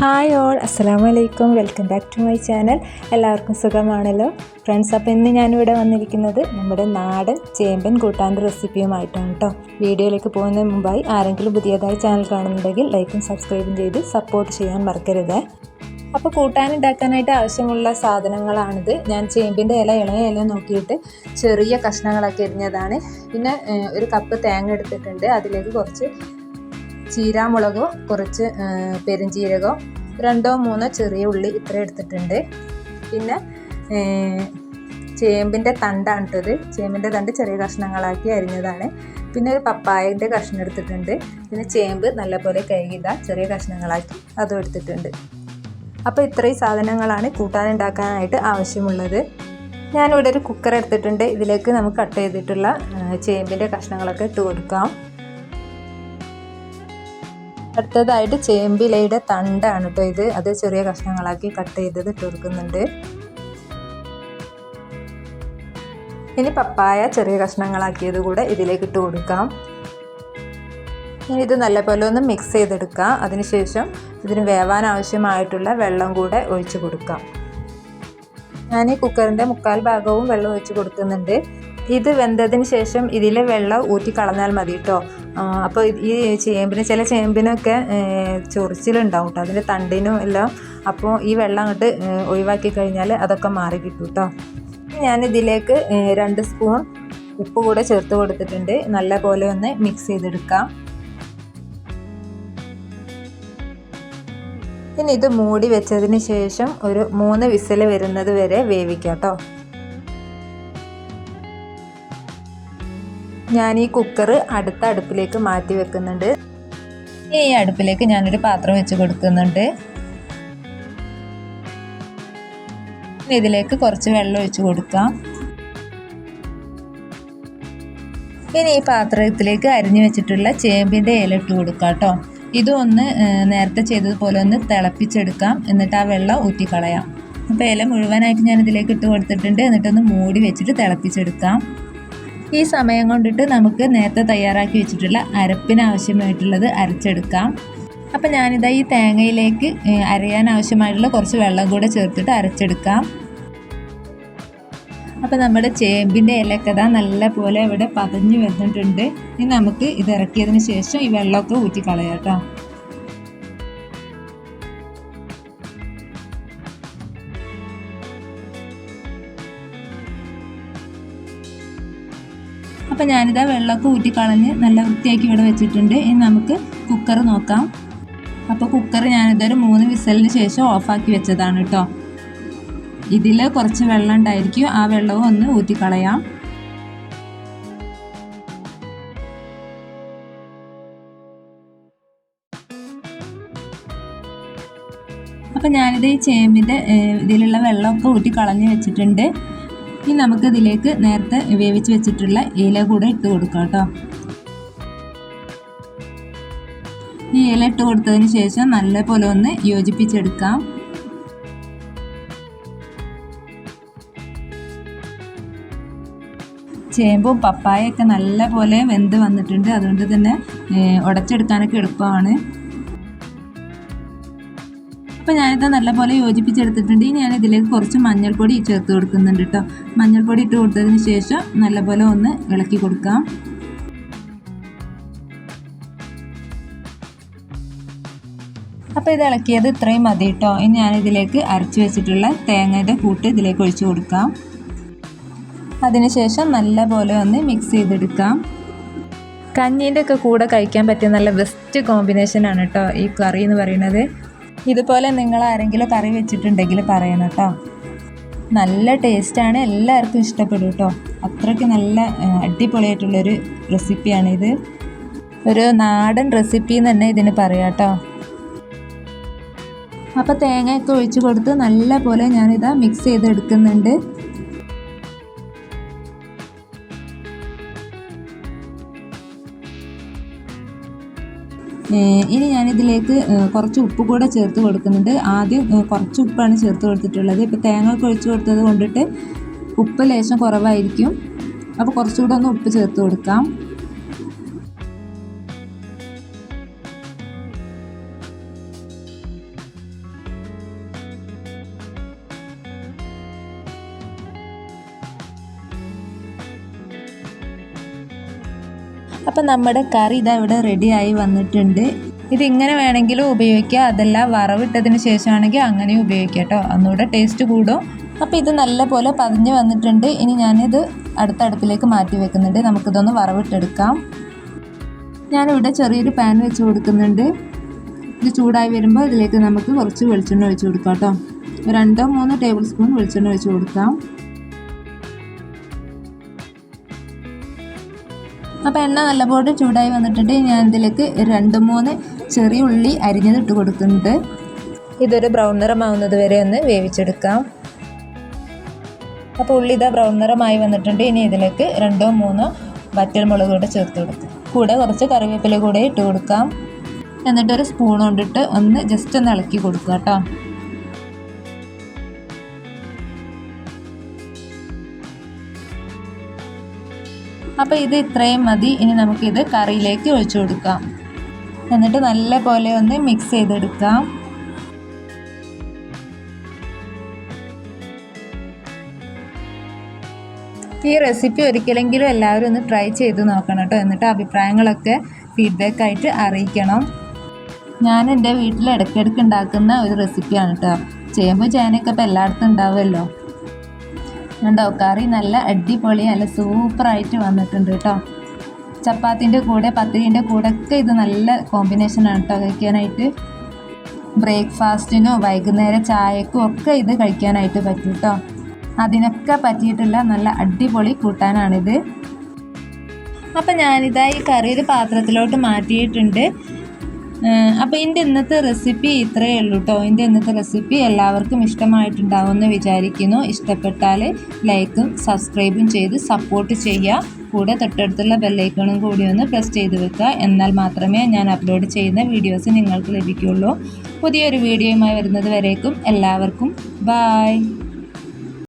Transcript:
Hi all അസ്സാം വലൈക്കും welcome back to my channel. എല്ലാവർക്കും സുഖമാണല്ലോ? ഫ്രണ്ട്സ് അപ്പോൾ ഇന്ന് ഞാനിവിടെ വന്നിരിക്കുന്നത് നമ്മുടെ നാടൻ ചേമ്പൻ കൂട്ടാന്റെ റെസിപ്പിയുമായിട്ടാണ് കേട്ടോ വീഡിയോയിലേക്ക് പോകുന്നതിന് മുമ്പായി ആരെങ്കിലും പുതിയതായി ചാനൽ കാണുന്നുണ്ടെങ്കിൽ ലൈക്കും സബ്സ്ക്രൈബും ചെയ്ത് സപ്പോർട്ട് ചെയ്യാൻ മറക്കരുത്. അപ്പോൾ കൂട്ടാൻ ഉണ്ടാക്കാനായിട്ട് ആവശ്യമുള്ള സാധനങ്ങളാണിത്. ഞാൻ ചേമ്പിന്റെ ഇല ഇളയ ഇല നോക്കിയിട്ട് ചെറിയ കഷ്ണങ്ങളൊക്കെ എരിഞ്ഞതാണ് പിന്നെ ഒരു കപ്പ് തേങ്ങ എടുത്തിട്ടുണ്ട്. അതിലേക്ക് കുറച്ച് ചീരാമുളകോ കുറച്ച് പെരുംജീരകോ രണ്ടോ മൂന്നോ ചെറിയ ഉള്ളി ഇത്ര എടുത്തിട്ടുണ്ട്. പിന്നെ ചേമ്പിന്റെ തണ്ടാണ് ഇട്ടത് ചേമ്പിന്റെ തണ്ട് ചെറിയ കഷ്ണങ്ങളാക്കി അരിഞ്ഞതാണ്. പിന്നെ ഒരു പപ്പായന്റെ കഷ്ണം എടുത്തിട്ടുണ്ട്. പിന്നെ ചേമ്പ് നല്ലപോലെ കഴുകിയതാ ചെറിയ കഷ്ണങ്ങളാക്കി അതും എടുത്തിട്ടുണ്ട്. അപ്പോൾ ഇത്രയും സാധനങ്ങളാണ് കൂട്ടാനുണ്ടാക്കാനായിട്ട് ആവശ്യമുള്ളത്. ഞാനിവിടെ ഒരു കുക്കർ എടുത്തിട്ടുണ്ട്. ഇതിലേക്ക് നമുക്ക് കട്ട് ചെയ്തിട്ടുള്ള ചേമ്പിന്റെ കഷ്ണങ്ങളൊക്കെ ഇട്ട് കൊടുക്കാം. അടുത്തതായിട്ട് ചേമ്പിലയുടെ തണ്ടാണ് കേട്ടോ ഇത്. അത് ചെറിയ കഷ്ണങ്ങളാക്കി കട്ട് ചെയ്തത് ഇട്ട് കൊടുക്കുന്നുണ്ട്. ഇനി പപ്പായ ചെറിയ കഷ്ണങ്ങളാക്കിയത് കൂടെ ഇതിലേക്ക് ഇട്ട് കൊടുക്കാം. ഇനി ഇത് നല്ലപോലെ ഒന്ന് മിക്സ് ചെയ്തെടുക്കാം അതിനുശേഷം ഇതിന് വേവാൻ ആവശ്യമായിട്ടുള്ള വെള്ളം കൂടെ ഒഴിച്ച് കൊടുക്കാം. ഞാൻ ഈ കുക്കറിന്റെ മുക്കാൽ ഭാഗവും വെള്ളം ഒഴിച്ച് കൊടുക്കുന്നുണ്ട്. ഇത് വെന്തതിന് ശേഷം ഇതിലെ വെള്ളം ഊറ്റി കളഞ്ഞാൽ മതി കേട്ടോ. അപ്പോൾ ഈ ചേമ്പിന് ചില ചേമ്പിനൊക്കെ ചൊറിച്ചിലുണ്ടാവും കേട്ടോ അതിന്റെ തണ്ടിനും എല്ലാം. അപ്പോൾ ഈ വെള്ളം അങ്ങോട്ട് ഒഴിവാക്കി കഴിഞ്ഞാൽ അതൊക്കെ മാറി കിട്ടും കേട്ടോ ഞാൻ ഇതിലേക്ക് രണ്ട് സ്പൂൺ ഉപ്പ് കൂടെ ചേർത്ത് കൊടുത്തിട്ടുണ്ട്. നല്ല പോലെ ഒന്ന് മിക്സ് ചെയ്തെടുക്കാം. ഇനി ഇത് മൂടി വെച്ചതിന് ശേഷം ഒരു മൂന്ന് വിസിൽ വരുന്നത് വരെ വേവിക്കാം കേട്ടോ ഞാൻ ഈ കുക്കർ അടുത്ത അടുപ്പിലേക്ക് മാറ്റി വെക്കുന്നുണ്ട്. ഈ അടുപ്പിലേക്ക് ഞാനൊരു പാത്രം വെച്ച് കൊടുക്കുന്നുണ്ട്. ഇതിലേക്ക് കുറച്ച് വെള്ളം ഒഴിച്ച് കൊടുക്കാം. ഇനി ഈ പാത്രത്തിലേക്ക് അരിഞ്ഞു വെച്ചിട്ടുള്ള ചേമ്പിന്റെ ഇല ഇട്ട് കൊടുക്കാം കേട്ടോ. ഇതും ഒന്ന് നേരത്തെ ചെയ്തതുപോലെ ഒന്ന് തിളപ്പിച്ചെടുക്കാം. എന്നിട്ട് ആ വെള്ളം ഊറ്റിക്കളയാം. അപ്പോൾ ഇല മുഴുവനായിട്ട് ഞാൻ ഇതിലേക്ക് ഇട്ട് കൊടുത്തിട്ടുണ്ട്. എന്നിട്ടൊന്ന് മൂടി വെച്ചിട്ട് തിളപ്പിച്ചെടുക്കാം. ഈ സമയം കൊണ്ടിട്ട് നമുക്ക് നേരത്തെ തയ്യാറാക്കി വെച്ചിട്ടുള്ള അരപ്പിന് ആവശ്യമായിട്ടുള്ളത് അരച്ചെടുക്കാം. അപ്പം ഞാനിതാ ഈ തേങ്ങയിലേക്ക് അരയാൻ ആവശ്യമായിട്ടുള്ള കുറച്ച് വെള്ളം കൂടെ ചേർത്തിട്ട് അരച്ചെടുക്കാം. അപ്പം നമ്മുടെ ചേമ്പിന്റെ ഇലയൊക്കെ ഇതാ നല്ല പോലെ ഇവിടെ പതഞ്ഞു വന്നിട്ടുണ്ട്. ഇനി നമുക്ക് ഇത് ഇറക്കിയതിന് ശേഷം ഈ വെള്ളമൊക്കെ ഊറ്റിക്കളയാം കേട്ടോ. അപ്പം ഞാനിതാ വെള്ളമൊക്കെ ഊറ്റിക്കളഞ്ഞ് നല്ല വൃത്തിയാക്കി ഇവിടെ വെച്ചിട്ടുണ്ട്. ഇനി നമുക്ക് കുക്കർ നോക്കാം. അപ്പോൾ കുക്കർ ഞാനിതൊരു മൂന്ന് വിസലിന് ശേഷം ഓഫാക്കി വെച്ചതാണ് കേട്ടോ ഇതിൽ കുറച്ച് വെള്ളം ഉണ്ടായിരിക്കും. ആ വെള്ളവും ഒന്ന് ഊറ്റിക്കളയാം അപ്പം ഞാനിത് ഈ ചേമ്പിന്റെ ഇതിലുള്ള വെള്ളമൊക്കെ ഊറ്റി കളഞ്ഞ് വെച്ചിട്ടുണ്ട്. ഇനി നമുക്ക് ഇതിലേക്ക് നേരത്തെ വേവിച്ച് വെച്ചിട്ടുള്ള ഇല കൂടെ ഇട്ട് കൊടുക്കാം കേട്ടോ. ഈ ഇല ഇട്ട് കൊടുത്തതിന് ശേഷം നല്ലപോലെ ഒന്ന് യോജിപ്പിച്ചെടുക്കാം. ചേമ്പും പപ്പായൊക്കെ നല്ല പോലെ വെന്ത് വന്നിട്ടുണ്ട്. അതുകൊണ്ട് തന്നെ ഉടച്ചെടുക്കാനൊക്കെ എളുപ്പമാണ്. അപ്പോൾ ഞാനിത് നല്ലപോലെ യോജിപ്പിച്ചെടുത്തിട്ടുണ്ട്. ഇനി ഞാൻ ഇതിലേക്ക് കുറച്ച് മഞ്ഞൾപ്പൊടി ചേർത്ത് കൊടുക്കുന്നുണ്ട് കേട്ടോ മഞ്ഞൾപ്പൊടി ഇട്ട് കൊടുത്തതിന് ശേഷം നല്ലപോലെ ഒന്ന് ഇളക്കി കൊടുക്കാം. അപ്പോൾ ഇത് ഇളക്കിയത് ഇത്രയും മതി കേട്ടോ ഇനി ഞാനിതിലേക്ക് അരച്ച് വെച്ചിട്ടുള്ള തേങ്ങയുടെ കൂട്ട് ഇതിലേക്ക് ഒഴിച്ചു കൊടുക്കാം. അതിനുശേഷം നല്ല പോലെ ഒന്ന് മിക്സ് ചെയ്തെടുക്കാം. കഞ്ഞീന്റെ ഒക്കെ കൂടെ കഴിക്കാൻ പറ്റിയ നല്ല ബെസ്റ്റ് കോമ്പിനേഷനാണ് കേട്ടോ ഈ കറി എന്ന് പറയുന്നത്. ഇതുപോലെ നിങ്ങൾ ആരെങ്കിലും കറി വെച്ചിട്ടുണ്ടെങ്കിൽ പറയണം കേട്ടോ. നല്ല ടേസ്റ്റാണ് എല്ലാവർക്കും ഇഷ്ടപ്പെടും കേട്ടോ. അത്രയ്ക്ക് നല്ല അടിപൊളിയായിട്ടുള്ളൊരു റെസിപ്പിയാണിത് ഒരു നാടൻ റെസിപ്പി എന്ന് തന്നെ ഇതിന് പറയാം കേട്ടോ. അപ്പോൾ തേങ്ങയൊക്കെ ഒഴിച്ച് കൊടുത്ത് നല്ല പോലെ ഞാനിതാ മിക്സ് ചെയ്തെടുക്കുന്നുണ്ട്. ഇനി ഞാനിതിലേക്ക് കുറച്ച് ഉപ്പ് കൂടെ ചേർത്ത് കൊടുക്കുന്നുണ്ട്. ആദ്യം കുറച്ച് ഉപ്പാണ് ചേർത്ത് കൊടുത്തിട്ടുള്ളത്. ഇപ്പോൾ തേങ്ങ ഒക്കെ കൊടുത്തത് കൊണ്ടിട്ട് ഉപ്പ് ലേശം കുറവായിരിക്കും. അപ്പോൾ കുറച്ചുകൂടെ ഒന്ന് ഉപ്പ് ചേർത്ത് കൊടുക്കാം. അപ്പം നമ്മുടെ കറി ഇതാ ഇവിടെ റെഡിയായി വന്നിട്ടുണ്ട്. ഇതിങ്ങനെ വേണമെങ്കിലും ഉപയോഗിക്കുക അതല്ല വറവിട്ടതിന് ശേഷമാണെങ്കിൽ അങ്ങനെ ഉപയോഗിക്കാം കേട്ടോ. ഒന്നുകൂടെ ടേസ്റ്റ് കൂടും. അപ്പോൾ ഇത് നല്ല പോലെ പതിഞ്ഞ് വന്നിട്ടുണ്ട്. ഇനി ഞാനിത് അടുത്ത അടുപ്പിലേക്ക് മാറ്റി വെക്കുന്നുണ്ട്. നമുക്കിതൊന്ന് വറവിട്ടെടുക്കാം. ഞാനിവിടെ ചെറിയൊരു പാൻ വെച്ച് കൊടുക്കുന്നുണ്ട്. ഇത് ചൂടായി വരുമ്പോൾ ഇതിലേക്ക് നമുക്ക് കുറച്ച് വെളിച്ചെണ്ണ ഒഴിച്ച് കൊടുക്കാം കേട്ടോ. രണ്ടോ മൂന്നോ ടേബിൾ സ്പൂൺ വെളിച്ചെണ്ണ ഒഴിച്ച് കൊടുക്കാം. അപ്പോൾ എണ്ണ നല്ലപോലെ ചൂടായി വന്നിട്ടുണ്ട്. ഞാൻ ഇതിലേക്ക് രണ്ട് മൂന്ന് ചെറിയ ഉള്ളി അരിഞ്ഞത് ഇട്ട് കൊടുക്കുന്നുണ്ട്. ഇതൊരു ബ്രൗൺ നിറമാവുന്നത് വരെ ഒന്ന് വേവിച്ചെടുക്കാം. അപ്പോൾ ഉള്ളി ഇതാ ബ്രൗൺ നിറമായി വന്നിട്ടുണ്ട്. ഇനി ഇതിലേക്ക് രണ്ടോ മൂന്നോ വറ്റൽ മുളക് കൂടെ ചേർത്ത് കൊടുക്കാം. കൂടെ കുറച്ച് കറിവേപ്പില കൂടെ ഇട്ട് കൊടുക്കാം. എന്നിട്ടൊരു സ്പൂൺ കൊണ്ടിട്ട് ഒന്ന് ജസ്റ്റ് ഒന്ന് ഇളക്കി കൊടുക്കുക കേട്ടോ. അപ്പോൾ ഇത് ഇത്രയും മതി. ഇനി നമുക്കിത് കറിയിലേക്ക് ഒഴിച്ചു കൊടുക്കാം. എന്നിട്ട് നല്ല പോലെ ഒന്ന് മിക്സ് ചെയ്തെടുക്കാം. ഈ റെസിപ്പി ഒരിക്കലെങ്കിലും എല്ലാവരും ഒന്ന് ട്രൈ ചെയ്ത് നോക്കണം കേട്ടോ. എന്നിട്ട് അഭിപ്രായങ്ങളൊക്കെ ഫീഡ്ബാക്ക് ആയിട്ട് അറിയിക്കണം. ഞാൻ എന്റെ വീട്ടിൽ ഇടയ്ക്കിടയ്ക്ക് ഉണ്ടാക്കുന്ന ഒരു റെസിപ്പിയാണ് കേട്ടോ. ചെയ്യുമ്പോൾ ചേനയൊക്കെ ഇപ്പോൾ എല്ലായിടത്തും ഉണ്ടാവുമല്ലോ. ഉണ്ടോ? കറി നല്ല അടിപൊളി നല്ല സൂപ്പറായിട്ട് വന്നിട്ടുണ്ട് കേട്ടോ ചപ്പാത്തിന്റെ കൂടെ പത്തിരിന്റെ കൂടെ ഒക്കെ ഇത് നല്ല കോമ്പിനേഷനാണ് കേട്ടോ കഴിക്കാനായിട്ട്. ബ്രേക്ക്ഫാസ്റ്റിനോ വൈകുന്നേര ചായക്കും ഒക്കെ ഇത് കഴിക്കാനായിട്ട് പറ്റും കേട്ടോ അതിനൊക്കെ പറ്റിയിട്ടുള്ള നല്ല അടിപൊളി കൂട്ടാനാണിത്. അപ്പം ഞാനിതാ ഈ കറി ഒരു പാത്രത്തിലോട്ട് മാറ്റിയിട്ടുണ്ട്. അപ്പോൾ എന്റെ ഇന്നത്തെ റെസിപ്പി ഇത്രയേ ഉള്ളൂ കേട്ടോ എന്റെ ഇന്നത്തെ റെസിപ്പി എല്ലാവർക്കും ഇഷ്ടമായിട്ടുണ്ടാവുമെന്ന് വിചാരിക്കുന്നു. ഇഷ്ടപ്പെട്ടാൽ ലൈക്കും സബ്സ്ക്രൈബും ചെയ്ത് സപ്പോർട്ട് ചെയ്യുക കൂടെ തൊട്ടടുത്തുള്ള ബെല്ലൈക്കണും കൂടി ഒന്ന് പ്രസ് ചെയ്ത് വെക്കുക. എന്നാൽ മാത്രമേ ഞാൻ അപ്ലോഡ് ചെയ്യുന്ന വീഡിയോസ് നിങ്ങൾക്ക് ലഭിക്കുകയുള്ളൂ. പുതിയൊരു വീഡിയോയുമായി വരുന്നത് വരേക്കും എല്ലാവർക്കും. ബായ്